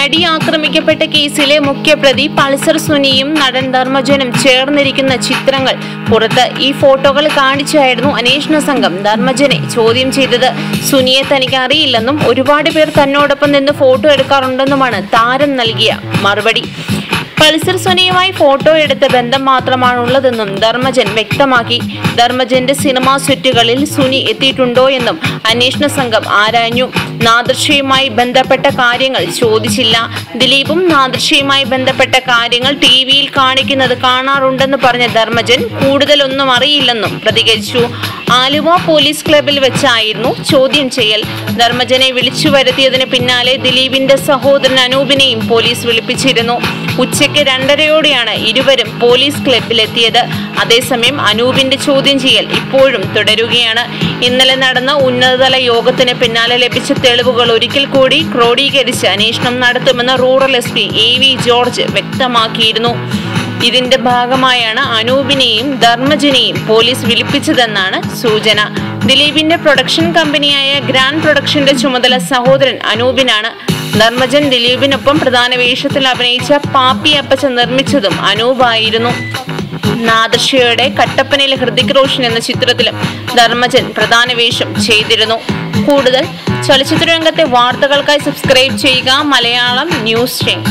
നടി ആക്രമിക്കപ്പെട്ട കേസിലെ മുഖ്യപ്രതി പൾസർ സുനിയും നടൻ ധർമ്മജനും ചേർന്നിരിക്കുന്ന ചിത്രങ്ങൾ. പുറത്ത് ഈ ഫോട്ടോകൾ കാണിച്ചായിരുന്നു അന്വേഷണ സംഘം ധർമ്മജനെ ചോദ്യം ചെയ്തത്. സുനിയെ തനിക്ക് അറിയില്ലെന്നും ഒരുപാട് പേർ തന്നോടൊപ്പം നിന്ന് ഫോട്ടോ എടുക്കാറുണ്ടെന്നുമാണ് താരം നൽകിയ മറുപടി. പൾസർ സുനിയുമായി ഫോട്ടോ എടുത്ത ബന്ധം മാത്രമാണുള്ളതെന്നും ധർമ്മജൻ വ്യക്തമാക്കി. ധർമ്മജന്റെ സിനിമാ സെറ്റുകളിൽ സുനി എത്തിയിട്ടുണ്ടോ എന്നും അന്വേഷണ സംഘം ആരാഞ്ഞു. നാദൃശ്യയുമായി ബന്ധപ്പെട്ട കാര്യങ്ങൾ ചോദിച്ചില്ല. ദിലീപും നാദൃശ്യയുമായി ബന്ധപ്പെട്ട കാര്യങ്ങൾ ടി വിയിൽ കാണിക്കുന്നത് കാണാറുണ്ടെന്ന് പറഞ്ഞ ധർമ്മജൻ കൂടുതലൊന്നും അറിയില്ലെന്നും പ്രതികരിച്ചു. ആലുവ പോലീസ് ക്ലബിൽ വെച്ചായിരുന്നു ചോദ്യം ചെയ്യൽ. ധർമ്മജനെ വിളിച്ചു വരുത്തിയതിന് പിന്നാലെ ദിലീപിന്റെ സഹോദരൻ അനൂപിനെയും പോലീസ് വിളിപ്പിച്ചിരുന്നു. ഉച്ചയ്ക്ക് രണ്ടരയോടെയാണ് ഇരുവരും പോലീസ് ക്ലബിലെത്തിയത്. അതേസമയം അനൂപിന്റെ ചോദ്യം ചെയ്യൽ ഇപ്പോഴും തുടരുകയാണ്. ഇന്നലെ നടന്ന ഉന്നതതല യോഗത്തിന് പിന്നാലെ ലഭിച്ച തെളിവുകൾ ഒരിക്കൽ കൂടി ക്രോഡീകരിച്ച് അന്വേഷണം നടത്തുമെന്ന് rural S P A V George വ്യക്തമാക്കിയിരുന്നു. ഇതിന്റെ ഭാഗമായാണ് അനൂപിനെയും ധർമ്മജനെയും പോലീസ് വിളിപ്പിച്ചതെന്നാണ് സൂചന. ദിലീപിന്റെ പ്രൊഡക്ഷൻ കമ്പനിയായ ഗ്രാൻഡ് പ്രൊഡക്ഷന്റെ ചുമതല സഹോദരൻ അനൂപിനാണ്. ധർമ്മജൻ ദിലീപിനൊപ്പം പ്രധാന വേഷത്തിൽ അഭിനയിച്ച പാപ്പി അപ്പച്ച നിർമ്മിച്ചതും അനൂപായിരുന്നു. നാദർഷയുടെ കട്ടപ്പനയിലെ ഹൃതിക് റോഷൻ എന്ന ചിത്രത്തിലും ധർമ്മജൻ പ്രധാന വേഷം ചെയ്തിരുന്നു. കൂടുതൽ ചലച്ചിത്ര രംഗത്തെ വാർത്തകൾക്കായി സബ്സ്ക്രൈബ് ചെയ്യുക. Malayalam news stream.